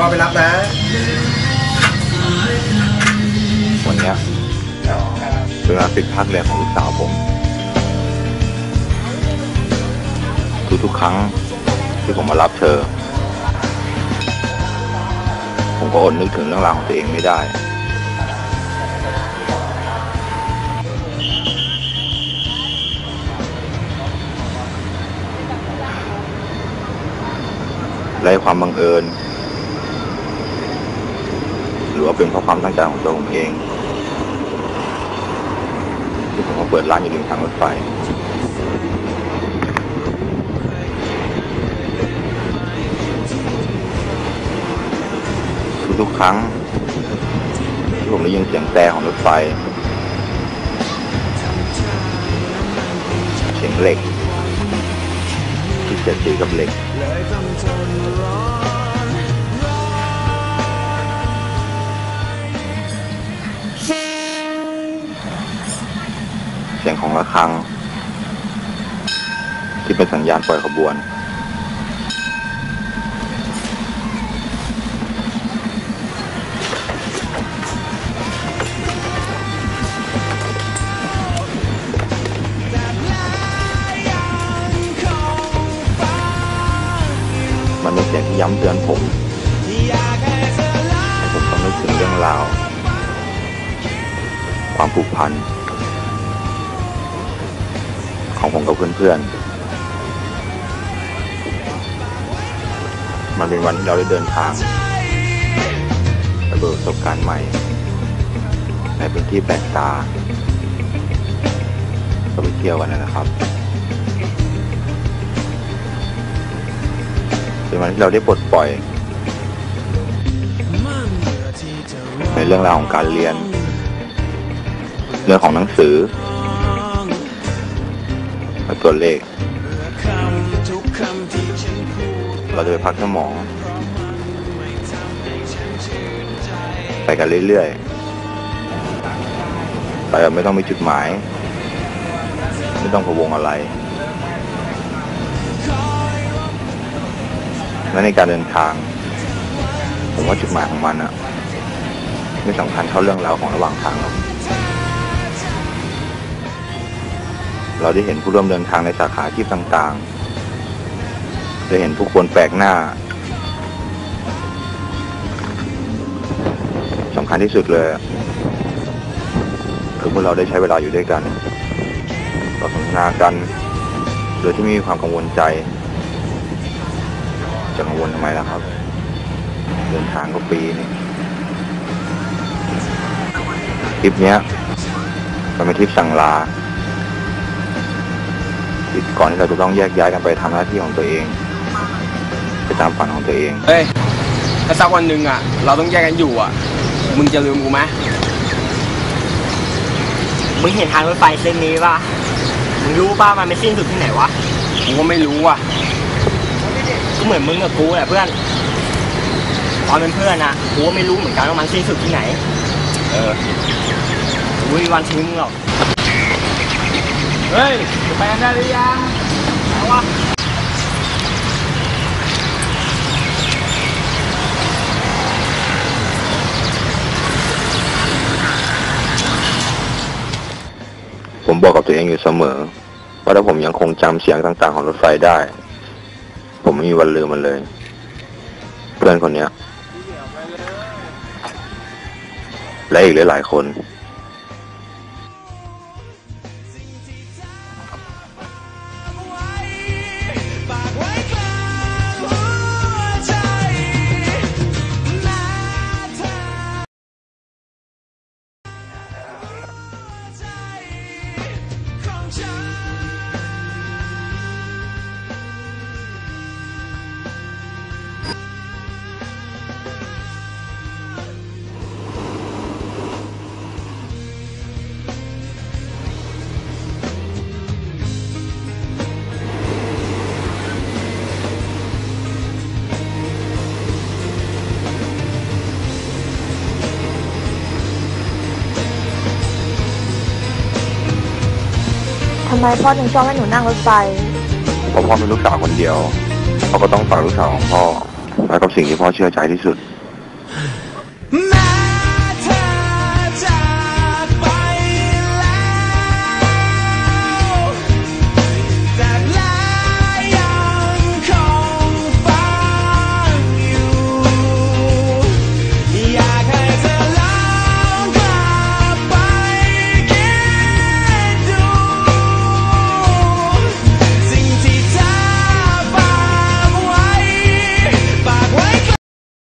พ่อไปรับนะวันเนี้ยเป็นงาปิดภาคเรียนของลูกสาวผม ทุกๆครั้งที่ผมมารับเธอ ผมก็อดนึกถึงเรื่องราวของตัวเองไม่ได้และความบังเอิญ รือว่าเป็นเพราะความตั้งใจของตัวผมเองที่ผมมาเปิดร้านอยู่ริมทางรถไฟทุกครั้งที่ผมได้ยินเสียงแต่ของรถไฟ เสียงเหล็กที่เสียดสีกับเหล็ก ของระฆัง ที่เป็นสัญญาณปล่อยขบวน มันเป็นเสียงที่ย้ำเตือนผมผมต้องนึกถึงเรื่องราวความผูกพัน ของผมกับเพื่อนๆ มันเป็นวันที่เราได้เดินทางไปเบิกประสบการณ์ใหม่ในพื้นที่แปลกตาก็ไปเที่ยวกันนะครับ เป็นวันที่เราได้ปลดปล่อย ในเรื่องราวของการเรียน เรื่องของหนังสือ ตัวเลข เราจะไปพักสมอง ไปกันเรื่อยๆไปแบบไม่ต้องมีจุดหมาย ไม่ต้องพะวงอะไรและในการเดินทาง ผมว่าจุดหมายของมันอะไม่สำคัญเท่าเรื่องราวของระหว่างทางหรอก เราได้เห็นผู้ร่วมเดินทางในสาขาอาชีพต่างๆ ได้เห็นผู้คนแปลกหน้าสำคัญที่สุดเลยคือเมื่อเราได้ใช้เวลาอยู่ด้วยกันเราสนทนากัน โดยที่ไม่มีความกังวลใจ จะกังวลทำไมล่ะครับ เดินทางก็ปีนี่ทริปนี้มันเป็นทริปสั่งลา ที่ก่อนที่เราจะต้องแยกย้ายกันไปทำหน้าที่ของตัวเอง ไปตามฝันของตัวเองเฮ้ยถ้าสักวันหนึ่งอะ เราต้องแยกกันอยู่อะ มึงจะลืมกูไหมมึงเห็นทางรถไฟเส้นนี้ป่ะ มึงรู้ป่ะมันไม่สิ้นสุดที่ไหนวะ กูก็ไม่รู้อะ ก็เหมือนมึงกับกูแหละเพื่อน ตอนเป็นเพื่อนอะกูก็ไม่รู้เหมือนกันว่ามันสิ้นสุดที่ไหน เออกูไม่มีวันทิ้งมึงหรอก เฮ้ยจะไปกันได้หรือยังเอาวะผมบอกกับตัวเองอยู่เสมอ ว่าถ้าผมยังคงจำเสียงต่างๆของรถไฟได้ ผมไม่มีวันลืมมันเลย เพื่อนคนเนี้ย และอีกหลายๆคน ทำไมพ่อถึงชอบให้หนูนั่งรถไฟ เพราะพ่อเป็นลูกสาวคนเดียว เขาก็ต้องฝากลูกสาวของพ่อแล้กับสิ่งที่พ่อเชื่อใจที่สุด